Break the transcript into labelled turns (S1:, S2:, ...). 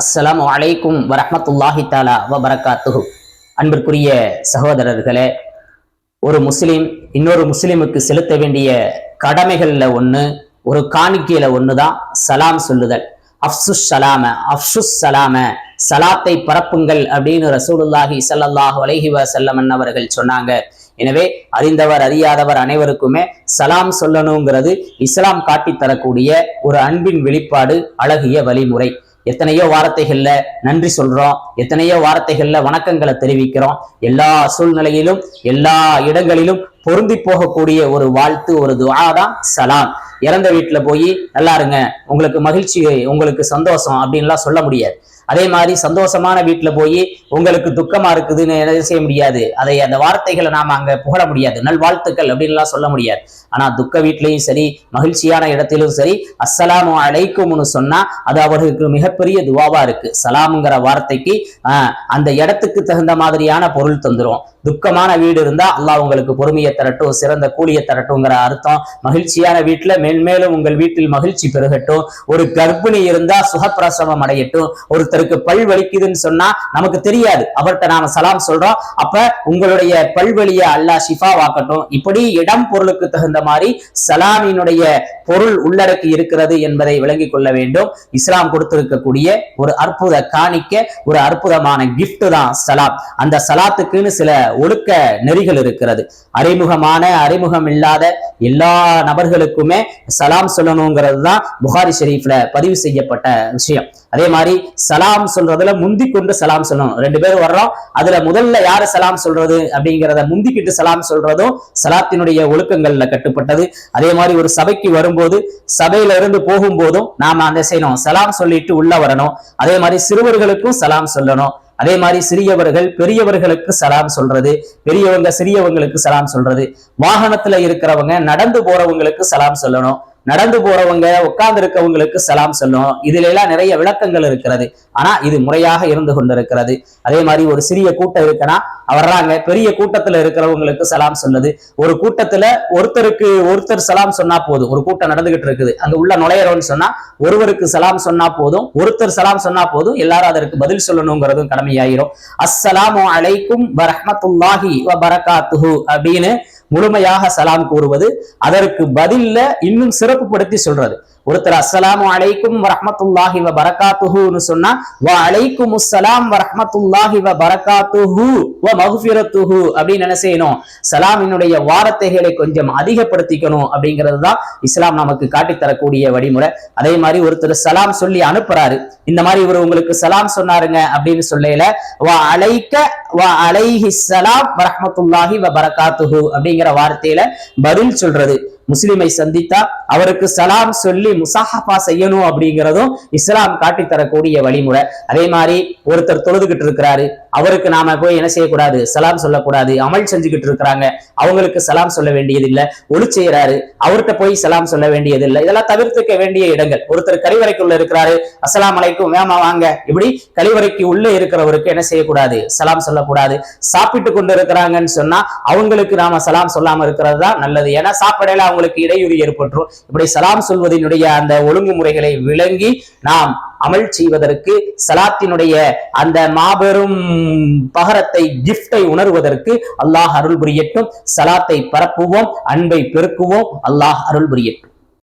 S1: அஸ்ஸலாமு வலைக்கும் வரமத்துல்லாஹி தாலா வபரகாத்துஹு. அன்பிற்குரிய சகோதரர்களே ஒரு முஸ்லீம் இன்னொரு முஸ்லிமுக்கு செலுத்த வேண்டிய கடமைகள்ல ஒண்ணு ஒரு காணிக்கையில ஒண்ணுதான் சலாம் சொல்லுதல். அஃப்சுஸ் சலாம அஃப்சுஸ் சலாம சலாத்தை பரப்புங்கள் அப்படின்னு ரசூலுல்லாஹி சல்லாஹ் அலைஹி வசல்லமன் அவர்கள் சொன்னாங்க. எனவே அறிந்தவர் அறியாதவர் அனைவருக்குமே சலாம் சொல்லணுங்கிறது இஸ்லாம் காட்டித் தரக்கூடிய ஒரு அன்பின் வெளிப்பாடு அழகிய வழிமுறை. எத்தனையோ வார்த்தைகள்ல நன்றி சொல்றோம் எத்தனையோ வார்த்தைகள்ல வணக்கங்களை தெரிவிக்கிறோம். எல்லா சூழ்நிலையிலும் எல்லா இடங்களிலும் பொருந்தி போகக்கூடிய ஒரு வாழ்த்து ஒரு துவா தான் சலாம். இறந்த வீட்டுல போய் நல்லா இருங்க உங்களுக்கு மகிழ்ச்சி உங்களுக்கு சந்தோஷம் அப்படின்லாம் சொல்ல முடியாது. அதே மாதிரி சந்தோஷமான வீட்டுல போய் உங்களுக்கு துக்கமா இருக்குதுன்னு என்ன செய்ய முடியாது? அதை அந்த வார்த்தைகளை நாம அங்க புகழ முடியாது. நல்வாழ்த்துக்கள் அப்படின்லாம் சொல்ல முடியாது. ஆனா துக்க வீட்லயும் சரி மகிழ்ச்சியான இடத்திலும் சரி அஸ்ஸலாமு அழைக்கும்னு சொன்னா அது அவர்களுக்கு மிகப்பெரிய துவாவா இருக்கு. சலாம்ங்கிற வார்த்தைக்கு ஆஹ் அந்த இடத்துக்கு தகுந்த மாதிரியான பொருள் தந்துரும். துக்கமான வீடு இருந்தா அல்லாஹ் உங்களுக்கு பொறுமையை தரட்டும் சிறந்த கூலியை தரட்டும்ங்கிற அர்த்தம். மகிழ்ச்சியான வீட்டுல மேன்மேலும் உங்கள் வீட்டில் மகிழ்ச்சி பெருகட்டும். ஒரு கர்ப்பிணி இருந்தா சுகப்பிரசவம் அடையட்டும். ஒருத்தருக்கு பல் வலிக்குதுன்னு சொன்னா நமக்கு தெரியாது. அவர்கிட்ட நாம சலாம் சொல்றோம். அப்ப உங்களுடைய பல்வழிய அல்லாஹ் ஷிஃபா வாக்கட்டும் இப்படி இடம் பொருளுக்கு தகுந்த மாதிரி சலாமினுடைய பொருள் உள்ளடக்கி இருக்கிறது என்பதை விளங்கிக் கொள்ள வேண்டும். இஸ்லாம் கொடுத்திருக்கக்கூடிய ஒரு அற்புத காணிக்க ஒரு அற்புதமான கிஃப்ட் தான் சலாம். அந்த சலாத்துக்குன்னு சில ஒழுக்க நெறிகள் இருக்கிறது. அறிமுகமான அறிமுகம் இல்லாத எல்லா நபர்களுக்குமே சலாம் சொல்லணுங்கிறது தான் புகாரி ஷெரீஃப்ல பதிவு செய்யப்பட்ட விஷயம். அதே மாதிரி சலாம் சொல்றதுல முந்தி கொண்டு சலாம் சொல்லணும். ரெண்டு பேரும் வர்றோம். அதுல முதல்ல யாரு சலாம் சொல்றது அப்படிங்கிறத முந்திக்கிட்டு சலாம் சொல்றதும் சலாத்தினுடைய ஒழுக்கங்கள்ல கட்டுப்பட்டது. அதே மாதிரி ஒரு சபைக்கு வரும்போது சபையில இருந்து போகும்போதும் நாம அந்த செய்யணும். சலாம் சொல்லிட்டு உள்ள வரணும். அதே மாதிரி சிறுவர்களுக்கும் சலாம் சொல்லணும். அதே மாதிரி சிறியவர்கள் பெரியவர்களுக்கு சலாம் சொல்றது. பெரியவங்க சிறியவங்களுக்கு சலாம் சொல்றது. வாகனத்துல இருக்கிறவங்க நடந்து போறவங்களுக்கு சலாம் சொல்லணும். நடந்து போறவங்க உட்கார்ந்து இருக்கவங்களுக்கு சலாம் சொல்லும். இதுல எல்லாம் நிறைய விளக்கங்கள் இருக்கிறது. ஆனா இது முறையாக இருந்து கொண்டிருக்கிறது. அதே மாதிரி ஒரு சிறிய கூட்டம் இருக்குன்னா வர்றாங்க. பெரிய கூட்டத்துல இருக்கிறவங்களுக்கு சலாம் சொல்லுது ஒரு கூட்டத்துல ஒருத்தருக்கு ஒருத்தர் சலாம் சொன்னா போதும். ஒரு கூட்டம் நடந்துகிட்டு இருக்குது. அங்க உள்ள நுழையறோம்னு சொன்னா ஒருவருக்கு சலாம் சொன்னா போதும். ஒருத்தர் சலாம் சொன்னா போதும். எல்லாரும் அதற்கு பதில் சொல்லணுங்கிறதும் கடமையாயிரும். அஸ்ஸலாமு அலைக்கும் வரஹ்மத்துல்லாஹி வ பரகாத்துஹு அப்படின்னு முழுமையாக சலாம் கூறுவது. அதற்கு பதில இன்னும் சிறப்புப்படுத்தி சொல்றது. ஒருத்தர் அஸ்ஸலாமு அலைக்கும் வரஹ்மத்துல்லாஹி வ பரகாத்துஹுன்னு சொன்னா வ அலைக்கும் அஸ்ஸலாம் வரஹ்மத்துல்லாஹி வ பரகாத்துஹு வ மகுஃபிரத்துஹு அப்படின்னு என்ன செய்யணும்? சலாமினுடைய வார்த்தைகளை கொஞ்சம் அதிகப்படுத்திக்கணும் அப்படிங்கிறது தான் இஸ்லாம் நமக்கு காட்டித் தரக்கூடிய வழிமுறை. அதே மாதிரி ஒருத்தர் சலாம் சொல்லி அனுப்புறாரு. இந்த மாதிரி இவர் உங்களுக்கு சலாம் சொன்னாருங்க அப்படின்னு சொல்லையில வ அலைக்க வ அலைஹி சலாம் வரஹ்மத்துல்லாஹி வ பரகாத்துஹு அப்படிங்கிற வார்த்தையில பதில் சொல்றது. முஸ்லிமை சந்தித்தா அவருக்கு சலாம் சொல்லி முசாஹபா செய்யணும் அப்படிங்கிறதும் இஸ்லாம் காட்டித்தரக்கூடிய வழிமுறை. அதே மாதிரி ஒருத்தர் தொழுதுகிட்டு இருக்கிறாரு அவருக்கு நாம போய் என்ன செய்யக்கூடாது? சலாம் சொல்லக்கூடாது. அமல் செஞ்சுக்கிட்டு இருக்கிறாங்க. அவங்களுக்கு சலாம் சொல்ல வேண்டியது இல்லை ஒளி செய்யறாரு அவர்கிட்ட போய் சலாம் சொல்ல வேண்டியது இல்லை இதெல்லாம் தவிர்த்துக்க வேண்டிய இடங்கள். ஒருத்தர் கழிவறைக்குள்ள இருக்கிறாரு. அசலாம் அலைக்கும். வேமா வாங்க. இப்படி கழிவறைக்கு உள்ள இருக்கிறவருக்கு என்ன செய்யக்கூடாது? சலாம் சொல்லக்கூடாது. சாப்பிட்டு கொண்டு இருக்கிறாங்கன்னு சொன்னா அவங்களுக்கு நாம சலாம் சொல்லாம இருக்கிறது தான் நல்லது. ஏன்னா சாப்பிடையில அவங்களுக்கு இடையூறு ஏற்பட்டுரும். இப்படி சலாம் சொல்வதனுடைய அந்த ஒழுங்குமுறைகளை விளங்கி நாம் அமல் செய்வதற்கு சலாத்தினுடைய அந்த மாபெரும் பகரத்தை கிஃப்டை உணர்வதற்கு அல்லாஹ் அருள் புரியட்டும் சலாத்தை பரப்புவோம் அன்பை பெருக்குவோம். அல்லாஹ் அருள் புரியட்டும்